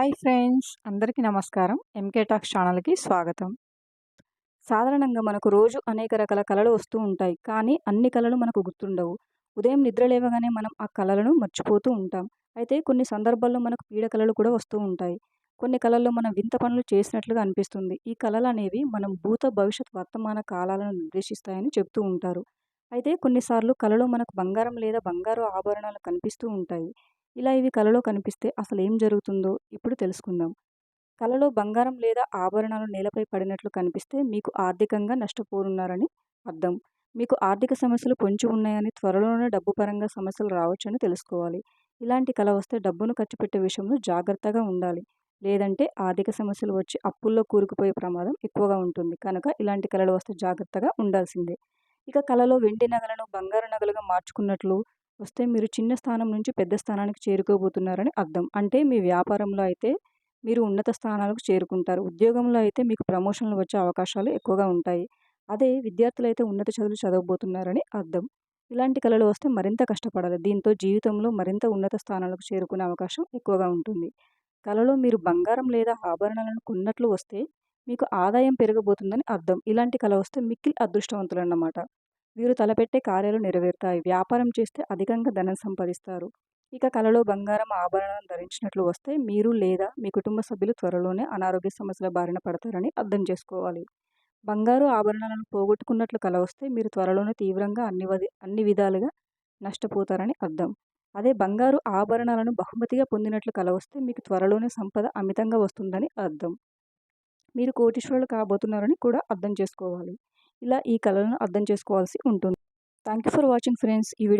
Hi friends అందరికీ నమస్కారం. MK talks ఛానల్కి స్వాగతం. సాధారణంగా మనకు రోజు అనేక రకాల కళలు వస్తూ ఉంటాయి. కానీ అన్ని కళలు మనకు గుర్తుండవు. ఉదయం నిద్ర లేవగానే మనం ఆ కళలను మర్చిపోతూ ఉంటాం. అయితే కొన్ని సందర్భాల్లో మనకు పీడ కళలు కూడా వస్తూ ఉంటాయి. కొన్ని కళల్లో మనం వింత పనులు చేసినట్లుగా అనిపిస్తుంది. ఈ కళలు అనేవి మనం భూత భవిష్యత్ వర్తమాన కాలాలను నిర్దేశిస్తాయని చెప్తూ ఉంటారు. అయితే కొన్నిసార్లు కళలో మనకు బంగారం లేదా బంగారు ఆభరణాలు కనిపిస్తూ ఉంటాయి. ఇలా ఇవి కలలో కనిపిస్తే అసలు ఏం జరుగుతుందో ఇప్పుడు తెలుసుకుందాం. కలలో బంగారం లేదా ఆభరణాలు నేలపై పడినట్లు కనిపిస్తే మీకు ఆర్థికంగా నష్టపోరున్నారని అర్థం. మీకు ఆర్థిక సమస్యలు పొంచి ఉన్నాయని త్వరలోనే డబ్బు పరంగా సమస్యలు రావచ్చని తెలుసుకోవాలి. ఇలాంటి కళ వస్తే డబ్బును ఖర్చు పెట్టే విషయంలో జాగ్రత్తగా ఉండాలి. లేదంటే ఆర్థిక సమస్యలు వచ్చి అప్పుల్లో కూరుకుపోయే ప్రమాదం ఎక్కువగా ఉంటుంది. కనుక ఇలాంటి కళలు వస్తే జాగ్రత్తగా ఉండాల్సిందే. ఇక కళలో వెండి నగలను బంగారు నగలుగా మార్చుకున్నట్లు వస్తే మీరు చిన్న స్థానం నుంచి పెద్ద స్థానానికి చేరుకోబోతున్నారని అర్థం. అంటే మీ వ్యాపారంలో అయితే మీరు ఉన్నత స్థానాలకు చేరుకుంటారు. ఉద్యోగంలో అయితే మీకు ప్రమోషన్లు వచ్చే అవకాశాలు ఎక్కువగా ఉంటాయి. అదే విద్యార్థులు అయితే ఉన్నత చదువులు చదవబోతున్నారని అర్థం. ఇలాంటి కళలు వస్తే మరింత కష్టపడాలి. దీంతో జీవితంలో మరింత ఉన్నత స్థానాలకు చేరుకునే అవకాశం ఎక్కువగా ఉంటుంది. కళలో మీరు బంగారం లేదా ఆభరణాలను కొన్నట్లు వస్తే మీకు ఆదాయం పెరగబోతుందని అర్థం. ఇలాంటి కళ వస్తే మిక్కిలి అదృష్టవంతులు అన్నమాట వీరు తలపెట్టే కార్యాలు నెరవేరుతాయి. వ్యాపారం చేస్తే అధికంగా ధనం సంపాదిస్తారు. ఇక కలలో బంగారం ఆభరణం ధరించినట్లు వస్తే మీరు లేదా మీ కుటుంబ సభ్యులు త్వరలోనే అనారోగ్య సమస్యల బారిన పడతారని అర్థం చేసుకోవాలి. బంగారు ఆభరణాలను పోగొట్టుకున్నట్లు కల వస్తే మీరు త్వరలోనే తీవ్రంగా అన్ని అన్ని విధాలుగా నష్టపోతారని అర్థం. అదే బంగారు ఆభరణాలను బహుమతిగా పొందినట్లు కల వస్తే మీకు త్వరలోనే సంపద అమితంగా వస్తుందని అర్థం. మీరు కోటీశ్వరులు కాబోతున్నారని కూడా అర్థం చేసుకోవాలి. ఇలా ఈ కళలను అర్థం చేసుకోవాల్సి ఉంటుంది. Thank you for watching friends ఈ వీడియో